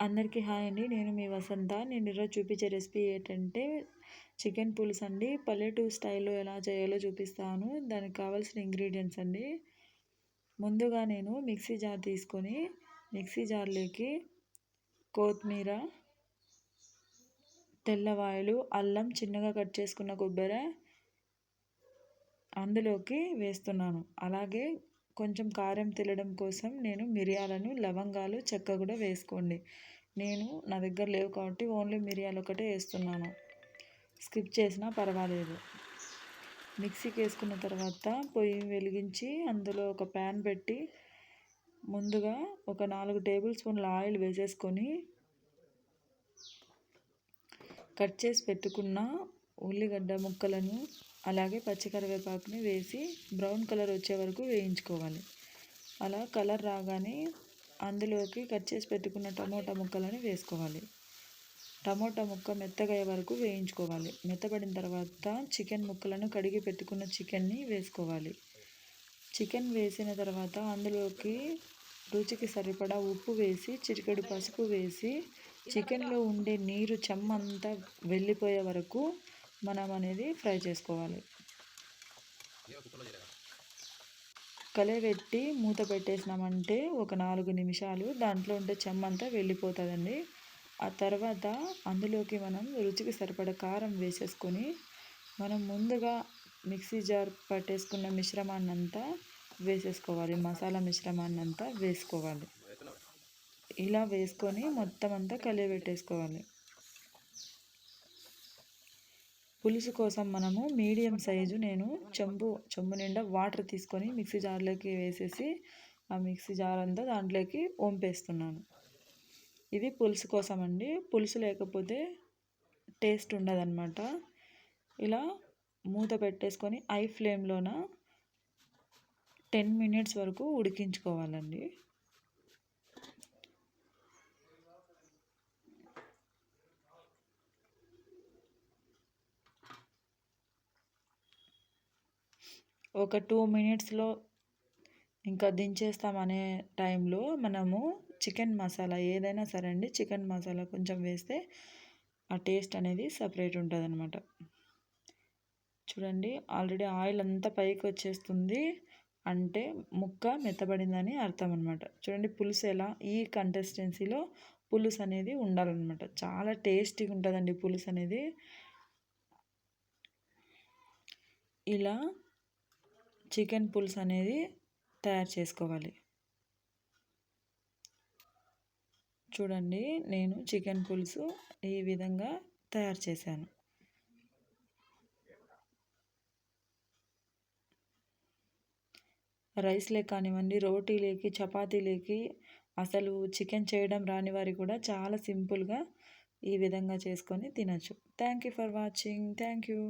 అందరికీ హాయ్ అండి. నేను మీ వసంత. నేను ఈరోజు చూపించే రెసిపీ ఏంటంటే చికెన్ పులుసు అండి. పల్లెటూరు స్టైల్లో ఎలా చేయాలో చూపిస్తాను. దానికి కావాల్సిన ఇంగ్రీడియంట్స్ అండి. ముందుగా నేను మిక్సీ జార్ తీసుకొని మిక్సీ జార్లోకి కొత్తిమీర తెల్లవాయలు అల్లం చిన్నగా కట్ చేసుకున్న కొబ్బరి అందులోకి వేస్తున్నాను. అలాగే కొంచెం కారం తెల్లడం కోసం నేను మిరియాలను లవంగాలు చెక్క కూడా వేసుకోండి. నేను నా దగ్గర లేవు కాబట్టి ఓన్లీ మిరియాలు ఒకటే వేస్తున్నాను. స్కిప్ చేసినా పర్వాలేదు. మిక్సీకి వేసుకున్న తర్వాత పొయ్యి వెలిగించి అందులో ఒక ప్యాన్ పెట్టి ముందుగా ఒక నాలుగు టేబుల్ స్పూన్ల ఆయిల్ వేసేసుకొని కట్ చేసి పెట్టుకున్న ఉల్లిగడ్డ ముక్కలను అలాగే పచ్చికరివేపాకుని వేసి బ్రౌన్ కలర్ వచ్చే వరకు వేయించుకోవాలి. అలా కలర్ రాగానే అందులోకి కట్ చేసి పెట్టుకున్న టమోటా ముక్కలను వేసుకోవాలి. టమోటా ముక్క మెత్తగా వరకు వేయించుకోవాలి. మెత్తబడిన తర్వాత చికెన్ ముక్కలను కడిగి పెట్టుకున్న చికెన్ని వేసుకోవాలి. చికెన్ వేసిన తర్వాత అందులోకి రుచికి సరిపడా ఉప్పు వేసి చిటికెడు పసుపు వేసి చికెన్లో ఉండే నీరు చెమ్మంతా వెళ్ళిపోయే వరకు మనం అనేది ఫ్రై చేసుకోవాలి. కలయబెట్టి మూత పెట్టేసినామంటే ఒక నాలుగు నిమిషాలు దాంట్లో ఉండే చెమ్మంతా వెళ్ళిపోతుందండి. ఆ తర్వాత అందులోకి మనం రుచికి సరిపడ కారం వేసేసుకొని మనం ముందుగా మిక్సీ జార్ పట్టేసుకున్న మిశ్రమాన్ని అంతా వేసేసుకోవాలి. మసాలా మిశ్రమాన్ని అంతా వేసుకోవాలి ఇలా వేసుకొని మొత్తం అంతా కలియబెట్టేసుకోవాలి. పులుసు కోసం మనము మీడియం సైజు నేను చెంబు చెంబు నిండా వాటర్ తీసుకొని మిక్సీ జార్లోకి వేసేసి ఆ మిక్సీ జార్ అంతా దాంట్లోకి వంపేస్తున్నాను. ఇది పులుసు కోసం అండి పులుసు లేకపోతే టేస్ట్ ఉండదన్నమాట. ఇలా మూత పెట్టేసుకొని ఐ ఫ్లేమ్లోన టెన్ మినిట్స్ వరకు ఉడికించుకోవాలండి. ఒక టూ మినిట్స్లో ఇంకా దించేస్తామనే టైంలో మనము చికెన్ మసాలా ఏదైనా సరే అండి చికెన్ మసాలా కొంచెం వేస్తే ఆ టేస్ట్ అనేది సపరేట్ ఉంటుంది అనమాట చూడండి ఆల్రెడీ ఆయిల్ అంతా పైకి వచ్చేస్తుంది. అంటే ముక్క మెత్తబడిందని అర్థం అనమాట చూడండి పులుసు ఎలా ఈ కంటెస్టెన్సీలో పులుసు అనేది ఉండాలన్నమాట. చాలా టేస్టీగా ఉంటుందండి పులుసు అనేది. ఇలా చికెన్ పులుసు అనేది తయారు చేసుకోవాలి. చూడండి నేను చికెన్ పులుసు ఈ విధంగా తయారు చేశాను. రైస్లే కానివ్వండి రోటీలేకి చపాతీలేకి అసలు చికెన్ చేయడం రాని వారి కూడా చాలా సింపుల్గా ఈ విధంగా చేసుకొని తినచ్చు. Thank you for watching. Thank you